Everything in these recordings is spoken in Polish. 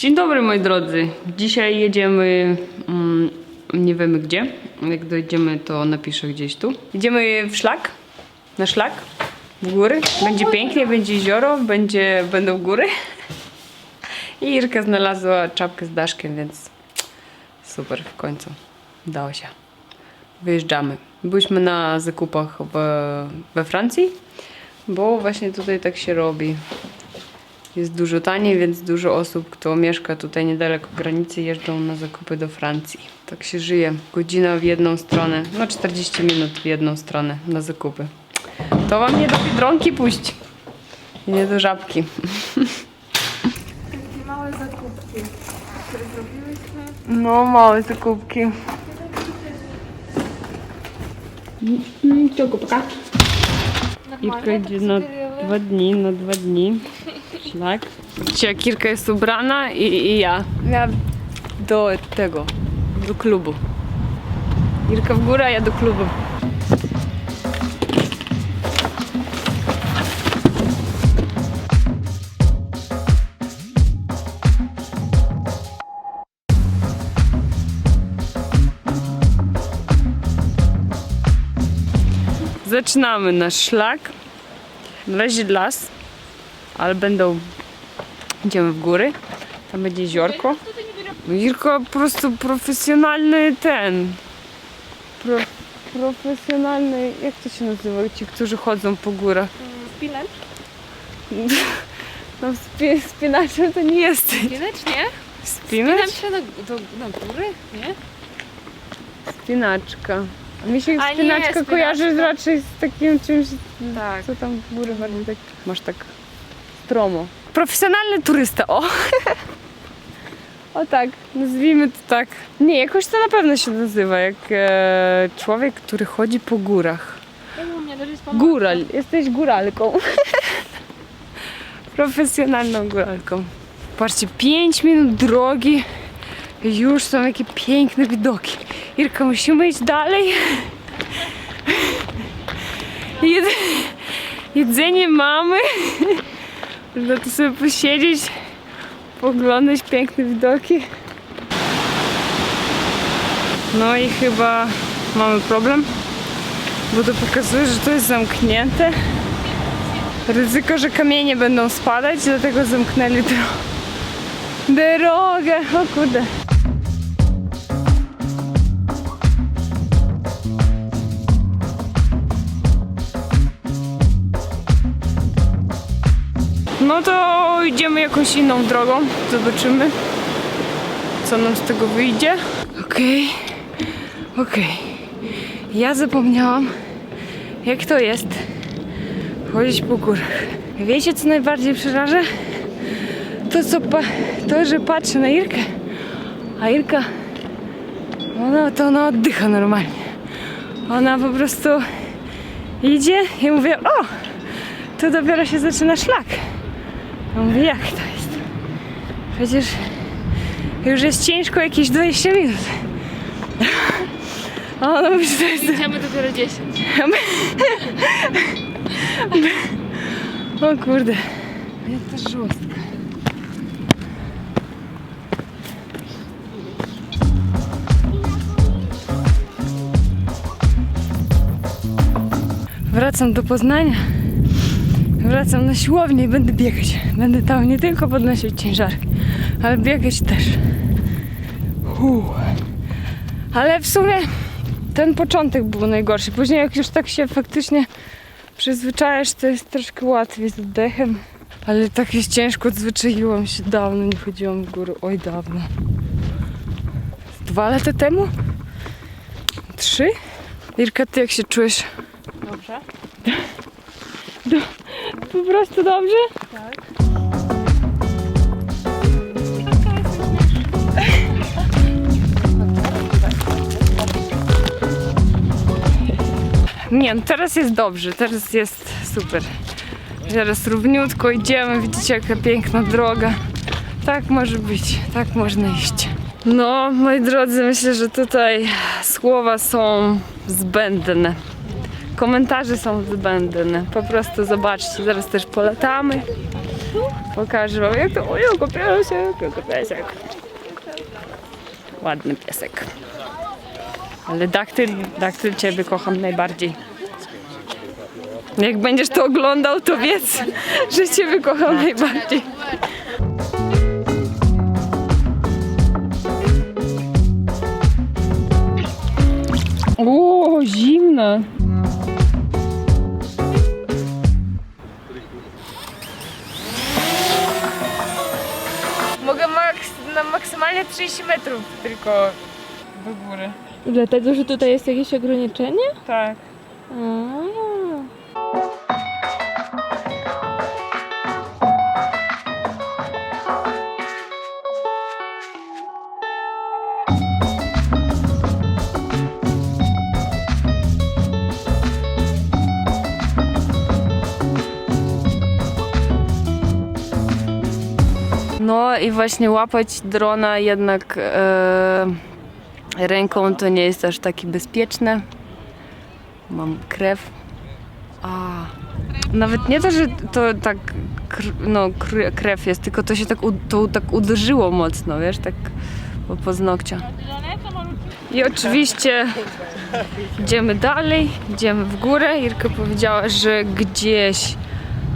Dzień dobry moi drodzy. Dzisiaj jedziemy, mm, nie wiemy gdzie. Jak dojdziemy to napiszę gdzieś tu. Idziemy w szlak, na szlak, w góry. Będzie pięknie, będzie jezioro, będzie, będą góry. I Irka znalazła czapkę z daszkiem, więc super w końcu. Udało się. Wyjeżdżamy. Byliśmy na zakupach we, we Francji, bo właśnie tutaj tak się robi. Jest dużo taniej, więc dużo osób, kto mieszka tutaj niedaleko granicy, jeżdżą na zakupy do Francji. Tak się żyje. Godzina w jedną stronę, no 40 minut w jedną stronę na zakupy. To wam nie do Biedronki puść. I nie do Żabki. Takie małe zakupki, które zrobiłyśmy. No, małe zakupki. Poka? Irka idzie na dwa dni, na dwa dni. Szlak. Dzisiaj Kirka jest ubrana i, i ja. Ja do tego, do klubu. Irka w górę, a ja do klubu. Zaczynamy nasz szlak. Razie las, ale będą. Idziemy w góry. Tam będzie jeziorko. Jirko po prostu profesjonalny ten. Pro, profesjonalny. Jak to się nazywa? Ci, którzy chodzą po górach. Spinacz? No, spi, spinaczem to nie jest. Spinacz, nie? Spinacz? Spinacz się na, do, na góry, nie? Spinaczka. A mi się A nie, spinaczka spinaczka. kojarzy raczej z takim czymś, Tak. co tam w górę bardziej tak, masz tak stromo. Profesjonalny turysta, o! o tak, nazwijmy to tak. Nie, jakoś to na pewno się nazywa, jak e, człowiek, który chodzi po górach. Góral, jesteś góralką. Profesjonalną góralką. Patrzcie, 5 minut drogi. Już są jakie piękne widoki. Irka, musimy iść dalej. Jed jedzenie mamy. Można tu sobie posiedzieć, poglądać piękne widoki. No i chyba mamy problem bo to pokazuje, że to jest zamknięte. Ryzyko, że kamienie będą spadać, dlatego zamknęli dro drogę. O kurde. No to idziemy jakąś inną drogą. Zobaczymy, co nam z tego wyjdzie. Okej, okej. Ja zapomniałam, jak to jest chodzić po górach. Wiecie, co najbardziej przeraża? To, co to, że patrzę na Irkę, a Irka, ona to ona oddycha normalnie. Ona po prostu idzie i mówię, o, tu dopiero się zaczyna szlak. Ja mówię, jak to jest? Przecież już jest ciężko jakieś 20 minut. A ona mówi, że to jest Idziemy dopiero 10. O kurde. Jest też żostka. Wracam do Poznania. Wracam na siłownię i będę biegać. Będę tam nie tylko podnosić ciężarki, ale biegać też. Uuu. Ale w sumie ten początek był najgorszy. Później jak już tak się faktycznie przyzwyczajasz, to jest troszkę łatwiej z oddechem. Ale tak jest ciężko, odzwyczaiłam się dawno, nie chodziłam w góry. Oj, dawno. Dwa lata temu? Trzy? Irka, ty jak się czujesz? Dobrze. Po prostu dobrze? Tak. Nie, no teraz jest dobrze, teraz jest super. Teraz równiutko idziemy, widzicie jaka piękna droga. Tak może być, tak można iść. No, moi drodzy, myślę, że tutaj słowa są zbędne. Komentarze są zbędne. Po prostu zobaczcie, zaraz też polatamy. Pokażę wam jak to... O, jego piesek, jego piesek. Ładny piesek. Ale daktyl, daktyl ciebie kocham najbardziej. Jak będziesz to oglądał, to wiedz, że ciebie kocham najbardziej. O, zimne. Maks na maksymalnie 30 metrów tylko do góry. Dlatego, że tutaj jest jakieś ograniczenie? Tak. No i właśnie łapać drona jednak e, ręką to nie jest aż takie bezpieczne. Mam krew. A. Nawet nie to, że to tak kr, no, kr, krew jest, tylko to się tak, u, to tak uderzyło mocno, wiesz, tak po paznokcia. I oczywiście idziemy dalej, idziemy w górę. Irka powiedziała, że gdzieś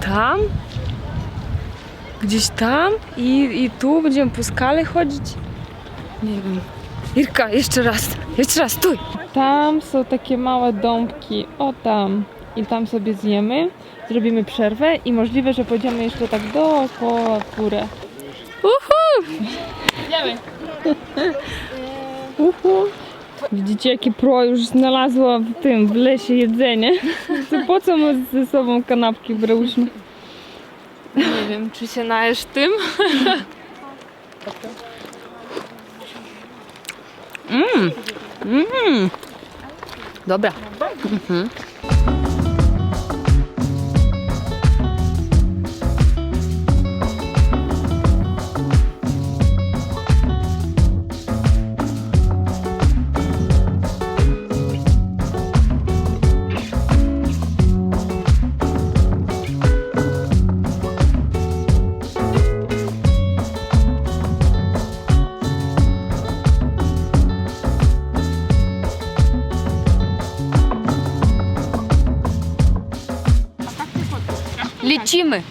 tam, gdzieś tam i, i tu będziemy po skale chodzić. Nie wiem. Irka, jeszcze raz, jeszcze raz, stój! Tam są takie małe dąbki, o tam. I tam sobie zjemy, zrobimy przerwę i możliwe, że pójdziemy jeszcze tak dookoła w górę. Uhu! Idziemy. Uhu. Widzicie, jakie pro już znalazła w tym, w lesie jedzenie? To po co my ze sobą kanapki brałyśmy? Nie wiem, czy się najesz tym? Mmm. Mmm. Dobra. Mhm. Чим ми?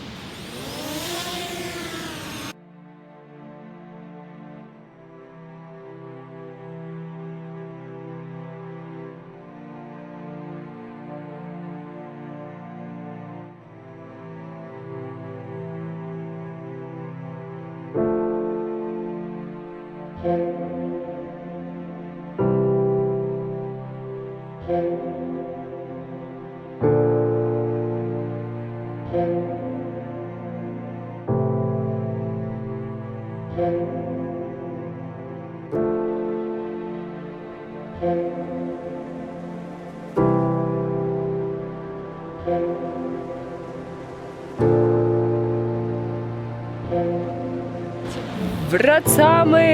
Thank you. Wracamy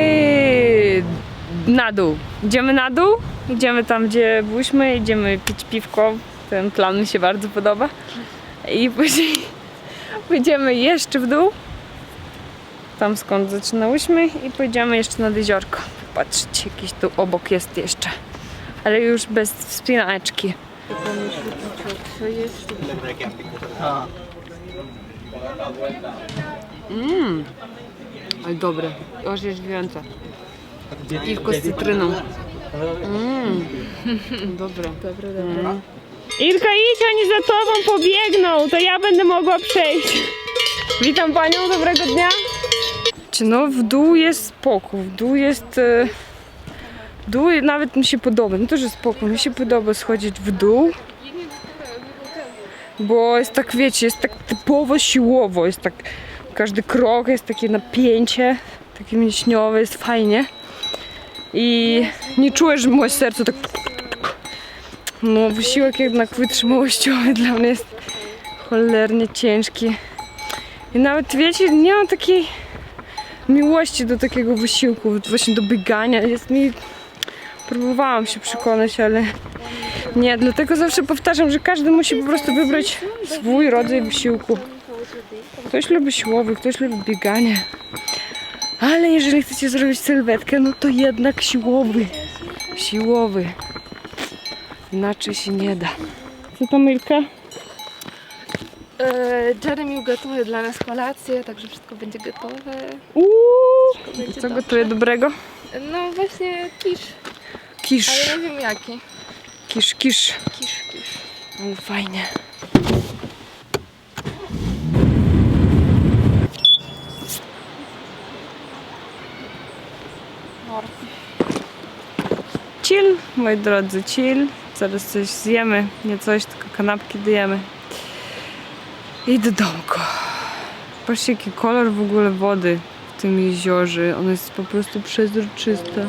na dół. Idziemy na dół, idziemy tam, gdzie byliśmy, idziemy pić piwko. Ten plan mi się bardzo podoba. I później pójdziemy jeszcze w dół, tam skąd zaczynałyśmy i pójdziemy jeszcze nad jeziorko. Patrzcie, jakiś tu obok jest jeszcze. Ale już bez wspinaczki. Mmm, ale dobre, orzeźwiające. Piwko z cytryną. Mmm, dobre. Dobre, dobre. Irka, idź, oni za tobą pobiegną, to ja będę mogła przejść. Witam panią, dobrego dnia. Czy no, w dół jest spokój, w dół jest... E, dół nawet mi się podoba, no to, że spokój, mi się podoba schodzić w dół. Bo jest tak, wiecie, jest tak typowo siłowo, jest tak... Każdy krok jest takie napięcie, takie mięśniowe, jest fajnie. I nie czuję, że moje serce tak... No, wysiłek jednak wytrzymałościowy dla mnie jest cholernie ciężki. I nawet, wiecie, nie mam takiej miłości do takiego wysiłku, właśnie do biegania. Jest mi... Próbowałam się przekonać, ale nie. Dlatego zawsze powtarzam, że każdy musi po prostu wybrać swój rodzaj wysiłku. Ktoś lubi siłowy, ktoś lubi bieganie. Ale jeżeli chcecie zrobić sylwetkę, no to jednak siłowy. Siłowy. Inaczej się nie da. Co to Milka? E, Jeremy ugotuje dla nas kolację, także wszystko będzie gotowe. Uuu, Będzie co dobrze. gotuje dobrego? No właśnie kisz, Kisz, ale nie wiem jaki. kisz, kisz. Kisz, kisz. Ale fajnie. Chill, moi drodzy, chill. Zaraz coś zjemy. Nie coś, tylko kanapki dojemy. I do domku. Patrzcie, jaki kolor w ogóle wody w tym jeziorze. Ona jest po prostu przezroczysta.